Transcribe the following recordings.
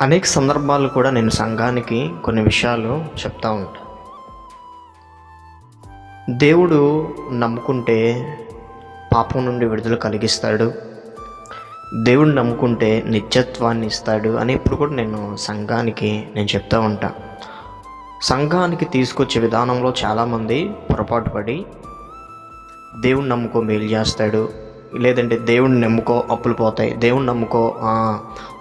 అనేక సందర్భాలు కూడా నేను సంఘానికి కొన్ని విషయాలు చెప్తా ఉంటా. దేవుడు నమ్ముకుంటే పాపం నుండి విడుదల కలిగిస్తాడు. దేవుడు నమ్ముకుంటే నిత్యత్వాన్ని ఇస్తాడు అని ఇప్పుడు కూడా నేను సంఘానికి నేను చెప్తా ఉంటా. సంఘానికి తీసుకొచ్చే విధానంలో చాలామంది పొరపాటు పడి దేవుడు నమ్ముకో మేలు చేస్తాడు. లేదంటే దేవుణ్ణి నమ్ముకో అప్పులు పోతాయి. దేవుణ్ణి నమ్ముకో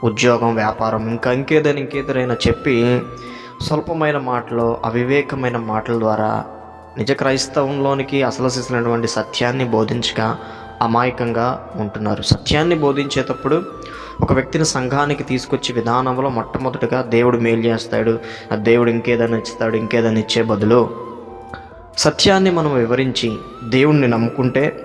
ఉద్యోగం వ్యాపారం ఇంకా ఇంకేదైనా ఇంకేదైనా చెప్పి స్వల్పమైన మాటలు అవివేకమైన మాటల ద్వారా నిజ క్రైస్తవంలోనికి అసలు సిసినటువంటి సత్యాన్ని బోధించక అమాయకంగా ఉంటున్నారు. సత్యాన్ని బోధించేటప్పుడు ఒక వ్యక్తిని సంఘానికి తీసుకొచ్చే విధానంలో మొట్టమొదటిగా దేవుడు మేలు చేస్తాడు. ఆ దేవుడు ఇంకేదైనా ఇస్తాడు ఇంకేదైనా ఇచ్చే బదులు సత్యాన్ని మనం వివరించి దేవుణ్ణి నమ్ముకుంటే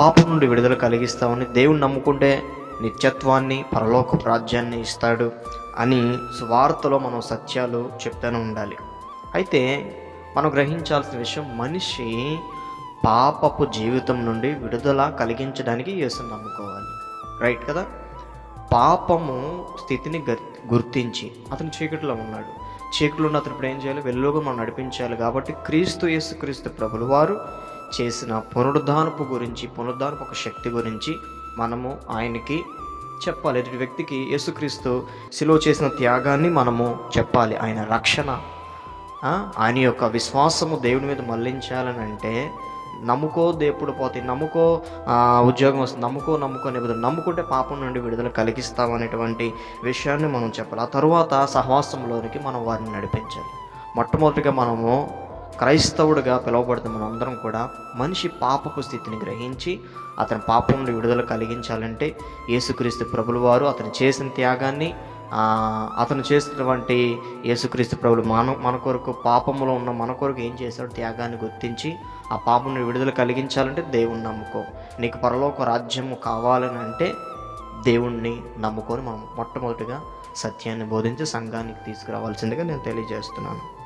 పాపం నుండి విడుదల కలిగిస్తామని దేవుని నమ్ముకుంటే నిత్యత్వాన్ని పరలోక రాజ్యాన్ని ఇస్తాడు అని స్వార్థలో మనం సత్యాలు చెప్తూనే ఉండాలి. అయితే మనం గ్రహించాల్సిన విషయం మనిషి పాపపు జీవితం నుండి విడుదల కలిగించడానికి యేసుని నమ్ముకోవాలి. రైట్ కదా? పాపము స్థితిని గుర్తించి అతను చీకటిలో ఉన్నాడు. చీకటిలో ఉన్న అతను ఇప్పుడు ఏం చేయాలి? వెలుగుగా మనం నడిపించాలి. కాబట్టి క్రీస్తు యేసు క్రీస్తు ప్రభులు వారు చేసిన పునరుద్ధానపు గురించి పునరుద్ధానపు ఒక శక్తి గురించి మనము ఆయనకి చెప్పాలి. ఎదుటి వ్యక్తికి యేసుక్రీస్తు సిలువ చేసిన త్యాగాన్ని మనము చెప్పాలి. ఆయన రక్షణ ఆయన యొక్క విశ్వాసము దేవుని మీద మళ్ళించాలని అంటే నమ్ముకో దేవుడు పోతే నమ్ముకో ఉద్యోగం వస్తుంది. నమ్ముకో నమ్ముకో అనే నమ్ముకుంటే పాపం నుండి విడుదల కలిగిస్తాం అనేటువంటి విషయాన్ని మనం చెప్పాలి. ఆ తరువాత సహవాసంలోనికి మనం వారిని నడిపించాలి. మొట్టమొదటిగా మనము క్రైస్తవుడిగా పిలువబడుతున్న మనందరం అందరం కూడా మనిషి పాపపు స్థితిని గ్రహించి అతని పాపంలో విడుదల కలిగించాలంటే యేసుక్రీస్తు ప్రభులవారు అతను చేసిన త్యాగాన్ని అతను చేసినటువంటి యేసుక్రీస్తు ప్రభులు మన మన కొరకు పాపములో ఉన్న మన కొరకు ఏం చేశాడు? త్యాగాన్ని గుర్తించి ఆ పాపం విడుదల కలిగించాలంటే దేవుణ్ణి నమ్ముకో. నీకు పరలోక రాజ్యము కావాలని అంటే దేవుణ్ణి నమ్ముకొని మనం మొట్టమొదటిగా సత్యాన్ని బోధించి సంఘానికి తీసుకురావాల్సిందిగా నేను తెలియజేస్తున్నాను.